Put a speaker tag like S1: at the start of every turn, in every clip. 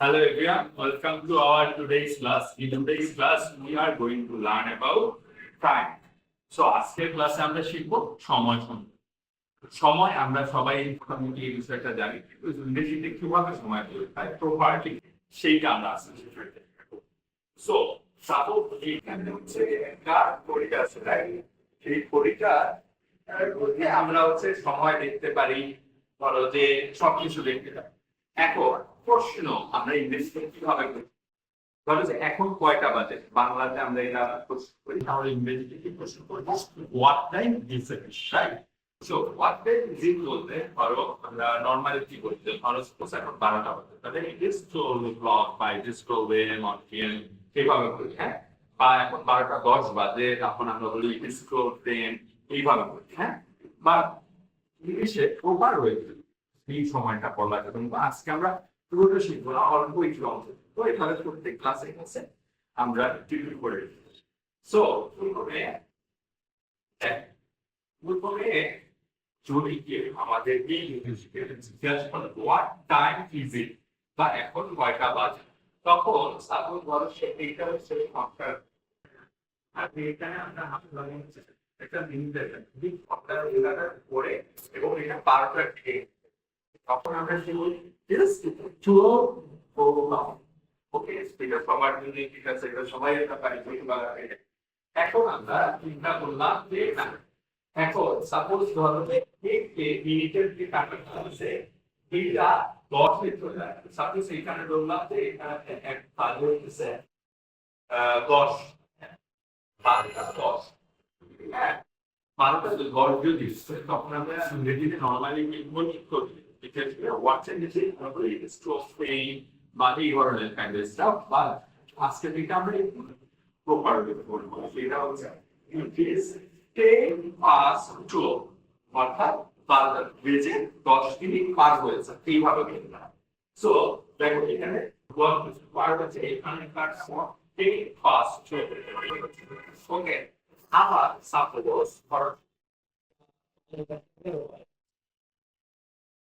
S1: Hello everyone, welcome to our today's class. In today's class, we are going to learn about time. So আজকের ক্লাসে আমরা শিখব সময় সম্পর্কে সময় আমরা সবাই মোটামুটি এই বিষয়টা জানি কিন্তু ইংরেজিতে কীভাবে সময় তৈরি হয় প্রপার্টি সেইটা আমরা আজকে শিখতে সো সাপোজ এইখানে হচ্ছে একটা ঘড়িটা আছে right? সেই ঘড়িটা আমরা হচ্ছে সময় দেখতে পারি ধরো যে সবকিছু দেখতে পারি এখন প্রশ্ন আমরা ইংরেজিতে কীভাবে করি? ধরো যে এখন কয়টা বাজে? বাংলাতে আমরা এটা প্রশ্ন করি, তাহলে ইংরেজিতে প্রশ্ন করি what time is so what time is বলতে, ধরো আমরা নর্মালি কি করি? যে ধরো suppose এখন বারোটা বাজে, তাহলে ইট টুয়েলভ ও ক্লক বা ইট এম অর পিএম এইভাবে করি হ্যাঁ? বা এখন বারোটা দশ বাজে, তখন আমরা বলি ইট টেন এইভাবে করি হ্যাঁ? বা ইংলিশে প্রপার হয়েছে এই সময়টা পড়লা এবং আজকে আমরা পুরোটা শিখব না অল্প একটু অংশ তো এখানে প্রত্যেক ক্লাসে আছে, আমরা টিউটর করে সো প্রথমে প্রথমে কেউ আমাদের ইংলিশকে জিজ্ঞাসা করে টাইম ইজ ইট বা এখন কয়টা বাজে? তখন সাপোজ ধরো সে এইটা হচ্ছে আপনার, আপনি এখানে আমরা হাত লাগিয়ে একটা দিন দেখেন। ঠিক আপনার এলাকার পরে এবং এটা বারোটা থেকে তখন আমরা কি বলি? ওকে এটা সবার জন্য ঠিক আছে এটা সবাই এটা পারি এখন আমরা চিন্তা করলাম যে না এখন সাপোজ ধরো যে এক মিনিটের যে টাকাটা আছে দশ মিনিট যায় সাপোজ এইখানে ধরলাম যে এখানে এক কাজ আহ, দশ। বারোটা দশ। হ্যাঁ বারোটা যদি তখন আমরা ইংরেজিতে নর্মালি কি করি because you know watching this is probably is to free বা এই ধরনের kind of stuff বা আজকে থেকে আমরা প্রপার করবো সেটা হচ্ছে it is ten past twelve অর্থাৎ বারোটা বেজে দশ মিনিট পার হয়েছে এইভাবে কিন্তু সো দেখো এখানে পার হচ্ছে এখানে কার ten past twelve ওকে আবার সাপোজ ধরো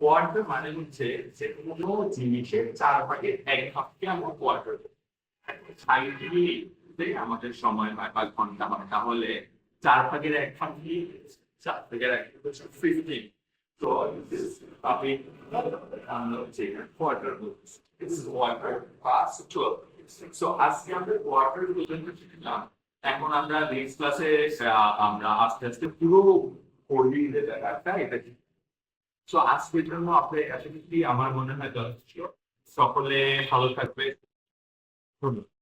S1: কোয়ার্টার মানে হচ্ছে যে কোনো জিনিসের চার ভাগের এক ভাগকে আমরা কোয়ার্টার সাইন্টিফিকলি আমাদের সময় হয় বা ঘণ্টা হয়, তাহলে চার ভাগের এক ভাগ চার ভাগের এক ভাগ হচ্ছে ফিফটিন তো আপনি হচ্ছে quarter quarter past twelve so আজকে আমরা কোয়ার্টার শিখলাম। এখন আমরা নেক্সট ক্লাসে আমরা আস্তে আস্তে পুরো জায়গাটা এটা সো আজকের জন্য আপনি আশা কি আমার মনে হয় যথেষ্ট। সকলে ভালো থাকবে ধন্যবাদ।